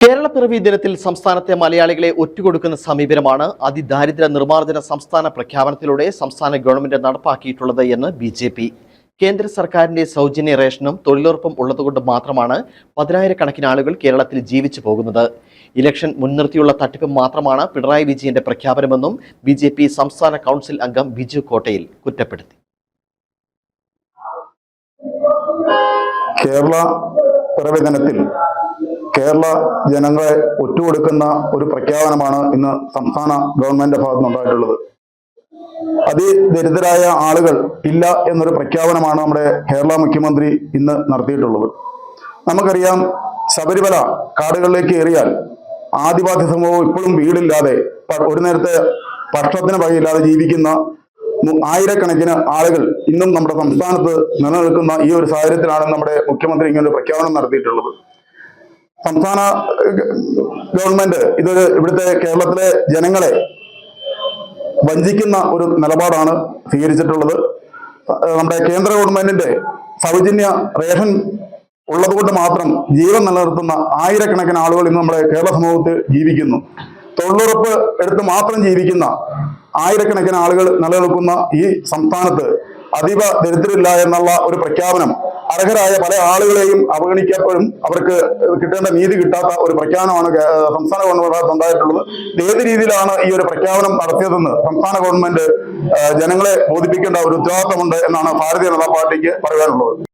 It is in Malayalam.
കേരളപ്പിറവി ദിനത്തിൽ സംസ്ഥാനത്തെ മലയാളികളെ ഒറ്റുകൊടുക്കുന്ന സമീപനമാണ് അതിദാരിദ്ര്യ നിർമ്മാർജന സംസ്ഥാന പ്രഖ്യാപനത്തിലൂടെ സംസ്ഥാന ഗവൺമെന്റ് നടപ്പാക്കിയിട്ടുള്ളത് എന്ന് ബി ജെ പി. കേന്ദ്ര സർക്കാരിന്റെ സൗജന്യ റേഷനും തൊഴിലുറപ്പും ഉള്ളതുകൊണ്ട് മാത്രമാണ് പതിനായിരക്കണക്കിന് ആളുകൾ കേരളത്തിൽ ജീവിച്ചു പോകുന്നത്. ഇലക്ഷൻ മുൻനിർത്തിയുള്ള തട്ടിപ്പ് മാത്രമാണ് പിണറായി വിജയന്റെ പ്രഖ്യാപനമെന്നും ബി ജെ പി സംസ്ഥാന കൗൺസിൽ അംഗം ബിജു കോട്ടയിൽ കുറ്റപ്പെടുത്തി. കേരള പിറവി കേരള ജനങ്ങളെ ഒറ്റുകൊടുക്കുന്ന ഒരു പ്രഖ്യാപനമാണ് ഇന്ന് സംസ്ഥാന ഗവൺമെന്റിന്റെ ഭാഗത്ത് നിന്നുണ്ടായിട്ടുള്ളത് അതിദരിദ്രരായ ആളുകൾ ഇല്ല എന്നൊരു പ്രഖ്യാപനമാണ് നമ്മുടെ കേരള മുഖ്യമന്ത്രി ഇന്ന് നടത്തിയിട്ടുള്ളത്. നമുക്കറിയാം ശബരിമല കാടുകളിലേക്ക് ഏറിയാൽ ആദിവാസി സമൂഹം ഇപ്പോഴും വീടില്ലാതെ ഒരു നേരത്തെ ഭക്ഷണത്തിന് വകയില്ലാതെ ജീവിക്കുന്ന ആയിരക്കണക്കിന് ആളുകൾ ഇന്നും നമ്മുടെ സംസ്ഥാനത്ത് നിലനിൽക്കുന്ന ഈ ഒരു സാഹചര്യത്തിലാണ് നമ്മുടെ മുഖ്യമന്ത്രി ഇങ്ങനെ ഒരു പ്രഖ്യാപനം നടത്തിയിട്ടുള്ളത്. സംസ്ഥാന ഗവൺമെന്റ് ഇത് ഇവിടുത്തെ കേരളത്തിലെ ജനങ്ങളെ വഞ്ചിക്കുന്ന ഒരു നിലപാടാണ് സ്വീകരിച്ചിട്ടുള്ളത്. നമ്മുടെ കേന്ദ്ര ഗവൺമെന്റിന്റെ സൗജന്യ റേഷൻ ഉള്ളതുകൊണ്ട് മാത്രം ജീവൻ നിലനിർത്തുന്ന ആയിരക്കണക്കിന് ആളുകൾ ഇന്ന് നമ്മുടെ കേരള സമൂഹത്തിൽ ജീവിക്കുന്നു. തൊഴിലുറപ്പ് എടുത്ത് മാത്രം ജീവിക്കുന്ന ആയിരക്കണക്കിന് ആളുകൾ നിലനിൽക്കുന്ന ഈ സംസ്ഥാനത്ത് അതീവ ദരിദ്രരില്ല എന്നുള്ള ഒരു പ്രഖ്യാപനം അർഹരായ പല ആളുകളെയും അവഗണിക്കപ്പോഴും അവർക്ക് കിട്ടേണ്ട നീതി കിട്ടാത്ത ഒരു പ്രഖ്യാപനമാണ് സംസ്ഥാന ഗവൺമെന്റ് ഉണ്ടായിട്ടുള്ളത്. ഏത് രീതിയിലാണ് ഈ ഒരു പ്രഖ്യാപനം നടത്തിയതെന്ന് സംസ്ഥാന ഗവൺമെന്റ് ജനങ്ങളെ ബോധിപ്പിക്കേണ്ട ഒരു ഉത്തരവാദിത്തമുണ്ട് എന്നാണ് ഭാരതീയ ജനതാ പാർട്ടിക്ക് പറയാനുള്ളത്.